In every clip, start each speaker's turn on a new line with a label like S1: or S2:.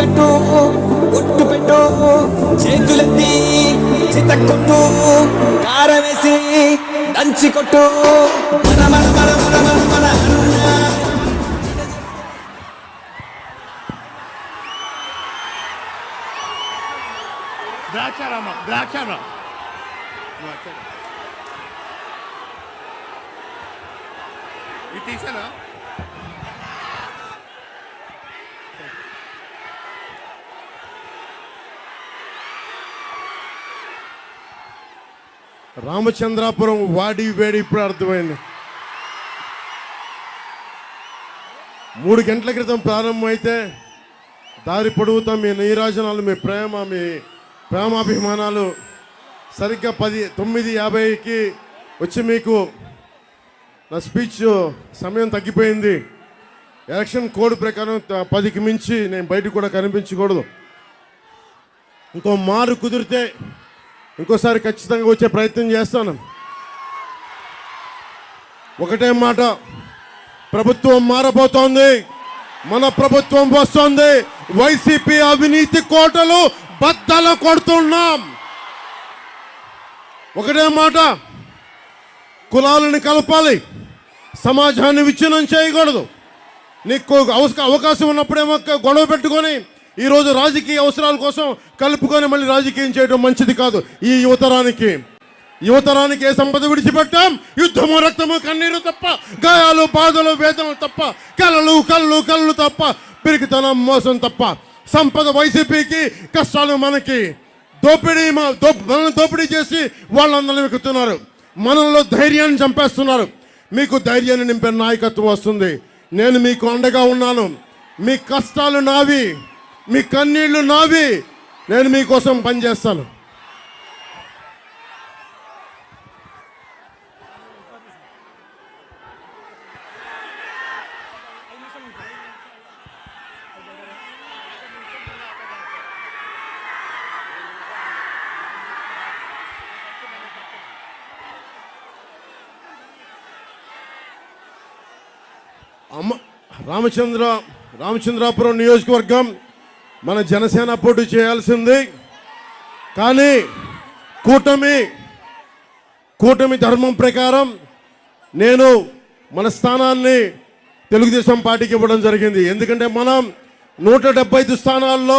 S1: కట్టు ఒట్టు పెట్టు చేతులెత్తి చితక్కొట్టు కారం వేసి దంచి కొట్టు. మన మన మన మన మన మన అన్న.
S2: ద్రాక్షారామ ద్రాక్షారామ. ఇది తీసానా
S3: రామచంద్రాపురం వాడి వేడి ఇప్పుడు అర్థమైంది. మూడు గంటల క్రితం ప్రారంభమైతే దారి పొడుగుతా మీ నీరాజనాలు మీ ప్రేమ మీ ప్రేమాభిమానాలు సరిగ్గా పది తొమ్మిది యాభైకి వచ్చి మీకు నా స్పీచ్ సమయం తగ్గిపోయింది. ఎలక్షన్ కోడ్ ప్రకారం పదికి మించి నేను బయటకు కూడా కనిపించకూడదు. ఇంకో మారు కుదిరితే ఇంకోసారి ఖచ్చితంగా వచ్చే ప్రయత్నం చేస్తాను. ఒకటే మాట ప్రభుత్వం మారబోతోంది మన ప్రభుత్వం వస్తోంది వైసీపీ అవినీతి కోటలు బద్దలు కొడుతున్నాం. ఒకటే మాట కులాలను కలపాలి సమాజాన్ని విచ్ఛిన్నం చేయకూడదు. నీకు అవకాశం ఉన్నప్పుడేమో గొడవ పెట్టుకొని ఈరోజు రాజకీయ అవసరాల కోసం కలుపుకొని మళ్ళీ రాజకీయం చేయడం మంచిది కాదు. ఈ యువతరానికి యువతరానికి ఏ సంపద విడిచిపెట్టాం? యుద్ధము రక్తము కన్నీరు తప్ప గాయాలు బాధలు వేదనలు తప్ప కలలు కళ్ళు కళ్ళు తప్ప పిరికితనం మోసం తప్ప. సంపద వైసీపీకి కష్టాలు మనకి. దోపిడీ మా- మనల్ని దోపిడీ చేసి వాళ్ళందరినీ ఎక్కుతున్నారు మనలో ధైర్యాన్ని చంపేస్తున్నారు. మీకు ధైర్యాన్ని నింపే నాయకత్వం వస్తుంది. నేను మీకు అండగా ఉన్నాను. మీ కష్టాలు నావి. మీ కన్నీళ్ళు నావి నేను మీకోసం పనిచేస్తాను. అమ్మ రామచంద్ర రామచంద్రాపురం నియోజకవర్గం మన జనసేన పోటీ చేయాల్సింది. కానీ కూటమి కూటమి ధర్మం ప్రకారం నేను మన స్థానాన్ని తెలుగుదేశం పార్టీకి ఇవ్వడం జరిగింది. ఎందుకంటే మనం నూట డెబ్బై ఐదు స్థానాల్లో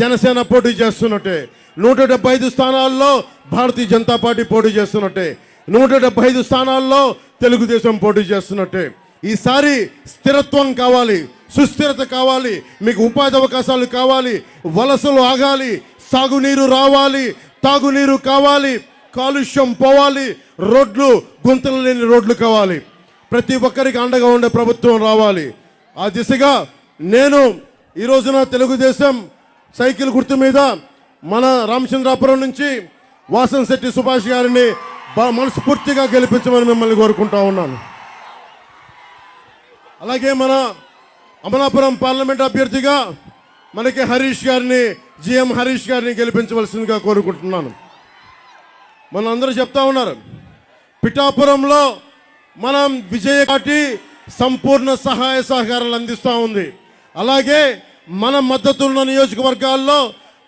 S3: జనసేన పోటీ చేస్తున్నట్టే. నూట డెబ్బై ఐదు స్థానాల్లో భారతీయ జనతా పార్టీ పోటీ చేస్తున్నట్టే. నూట డెబ్బై ఐదు స్థానాల్లో తెలుగుదేశం పోటీ చేస్తున్నట్టే. ఈసారి స్థిరత్వం కావాలి. సుస్థిరత కావాలి మీకు ఉపాధి అవకాశాలు కావాలి వలసలు ఆగాలి సాగునీరు రావాలి తాగునీరు కావాలి కాలుష్యం పోవాలి రోడ్లు గుంతలు లేని రోడ్లు కావాలి. ప్రతి ఒక్కరికి అండగా ఉండే ప్రభుత్వం రావాలి. ఆ దిశగా నేను ఈ రోజున తెలుగుదేశం సైకిల్ గుర్తు మీద మన రామచంద్రాపురం నుంచి వాసన్ శెట్టి సుభాష్ గారిని మనస్ఫూర్తిగా గెలిపించమని మిమ్మల్ని కోరుకుంటా ఉన్నాను. అలాగే మన అమలాపురం పార్లమెంట్ అభ్యర్థిగా మనకి హరీష్ గారిని జిఎం హరీష్ గారిని గెలిపించవలసిందిగా కోరుకుంటున్నాను. మన అందరూ చెప్తా ఉన్నారు పిఠాపురంలో మనం విజయ కాటి సంపూర్ణ సహాయ సహకారాలు అందిస్తూ ఉంది. అలాగే మన మద్దతు ఉన్న నియోజకవర్గాల్లో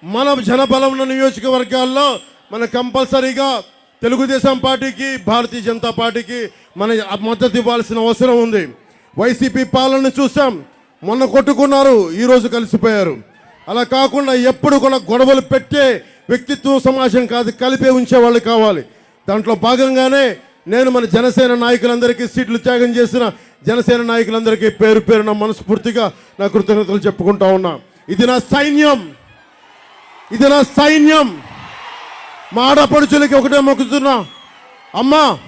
S3: మన జనబలం ఉన్న నియోజకవర్గాల్లో మన కంపల్సరీగా తెలుగుదేశం పార్టీకి భారతీయ జనతా పార్టీకి మన మద్దతు ఇవ్వాల్సిన అవసరం ఉంది. వైసీపీ పాలన చూసాం మొన్న కొట్టుకున్నారు ఈరోజు కలిసిపోయారు. అలా కాకుండా ఎప్పుడు కూడా గొడవలు పెట్టే వ్యక్తిత్వం సమాజం కాదు కలిపే ఉంచే వాళ్ళు కావాలి. దాంట్లో భాగంగానే నేను మన జనసేన నాయకులందరికీ సీట్లు త్యాగం చేసిన జనసేన నాయకులందరికీ పేరు పేరున మనస్ఫూర్తిగా నా కృతజ్ఞతలు చెప్పుకుంటా ఉన్నా. ఇది నా సైన్యం. ఇది నా సైన్యం. మా ఆడపడుచులకి ఒకటే మొక్కుతున్నా. అమ్మా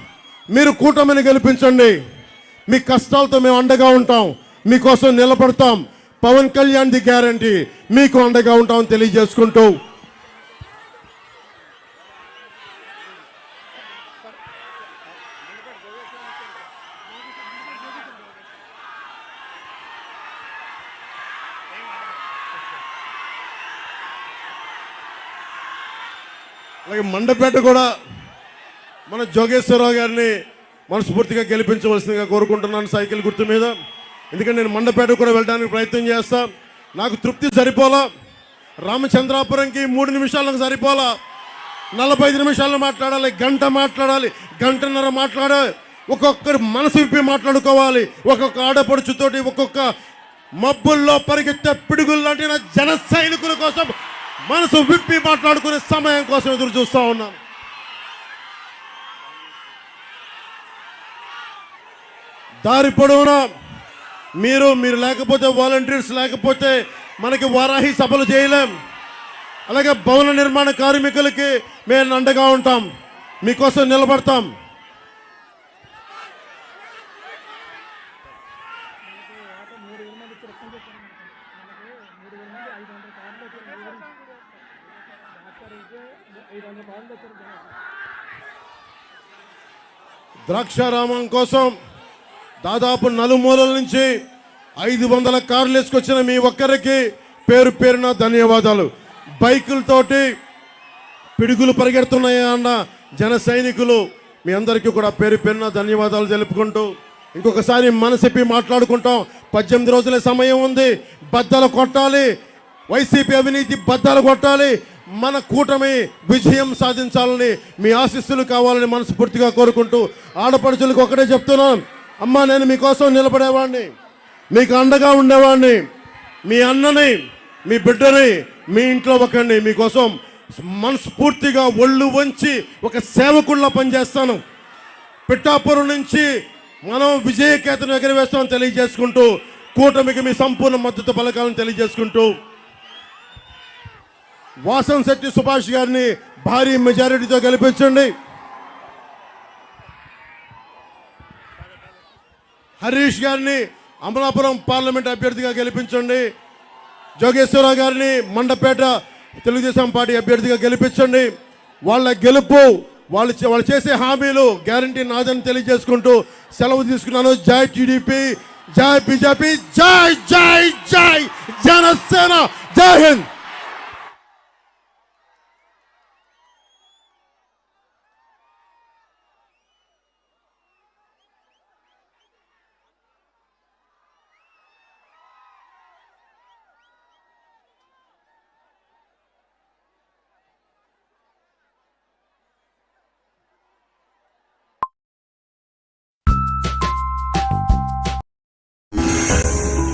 S3: మీరు కూటమిని గెలిపించండి. మీ కష్టాలతో మేము అండగా ఉంటాం. మీకోసం నిలబడతాం. Pawan Kalyan the guarantee. మీకు అండగా ఉంటామని తెలియజేసుకుంటూ. అలాగే మండపేట కూడా మన జోగేశ్వరరావు గారిని మనస్ఫూర్తిగా గెలిపించవలసిందిగా కోరుకుంటున్నాను సైకిల్ గుర్తు మీద. ఎందుకంటే నేను మండపేట కూడా వెళ్ళడానికి ప్రయత్నం చేస్తా. నాకు తృప్తి సరిపోలా. రామచంద్రాపురంకి మూడు నిమిషాలకు సరిపోలా. నలభై ఐదు నిమిషాలు మాట్లాడాలి గంట మాట్లాడాలి గంటన్నర మాట్లాడాలి. ఒక్కొక్కరు మనసు విప్పి మాట్లాడుకోవాలి. ఒక్కొక్క ఆడపడుచుతోటి ఒక్కొక్క మబ్బుల్లో పరిగెత్తే పిడుగులు లాంటి నా జన సైనికుల కోసం మనసు విప్పి మాట్లాడుకునే సమయం కోసం ఎదురు చూస్తూ ఉన్నాను. దారి పొడవునా? మీరు మీరు లేకపోతే వాలంటీర్స్ లేకపోతే మనకి వారాహి సభలు చేయలేం. అలాగే భవన నిర్మాణ కార్మికులకి మేము అండగా ఉంటాం. మీకోసం నిలబడతాం. ద్రాక్షారామం కోసం దాదాపు నలుమూలల నుంచి ఐదు వందల కార్లు వేసుకొచ్చిన మీ ఒక్కరికి పేరు పేరున ధన్యవాదాలు. బైకులతోటి పిడుగులు పరిగెడుతున్నాయా అన్న జన సైనికులు మీ అందరికీ కూడా పేరు పేరున ధన్యవాదాలు తెలుపుకుంటూ ఇంకొకసారి మనసిప్పి మాట్లాడుకుంటాం. పద్దెనిమిది రోజుల సమయం ఉంది. బద్దలు కొట్టాలి. వైసీపీ అవినీతి బద్దలు కొట్టాలి. మన కూటమి విజయం సాధించాలని మీ ఆశీస్సులు కావాలని మనస్ఫూర్తిగా కోరుకుంటూ ఆడపడుచులకు ఒకటే చెప్తున్నాను అమ్మా నేను మీకోసం నిలబడేవాడిని మీకు అండగా ఉండేవాడిని మీ అన్నని మీ బిడ్డని మీ ఇంట్లో ఒకరిని మీకోసం మనస్ఫూర్తిగా ఒళ్ళు వంచి ఒక సేవకుల్లా పనిచేస్తాను. పిఠాపురం నుంచి మనం విజయకేతను ఎగరవేస్తామని తెలియజేసుకుంటూ కూటమికి మీ సంపూర్ణ మద్దతు పలకాలను తెలియజేసుకుంటూ వాసన్ శెట్టి సుభాష్ గారిని భారీ మెజారిటీతో గెలిపించండి. హరీష్ గారిని అమలాపురం పార్లమెంట్ అభ్యర్థిగా గెలిపించండి. జోగేశ్వరరావు గారిని మండపేట తెలుగుదేశం పార్టీ అభ్యర్థిగా గెలిపించండి. వాళ్ళ గెలుపు వాళ్ళు వాళ్ళు చేసే హామీలు గ్యారంటీ నాదని తెలియజేసుకుంటూ సెలవు తీసుకున్నాను. జై టీడీపీ జై బీజేపీ జై జై జై జనసేన జై Hind!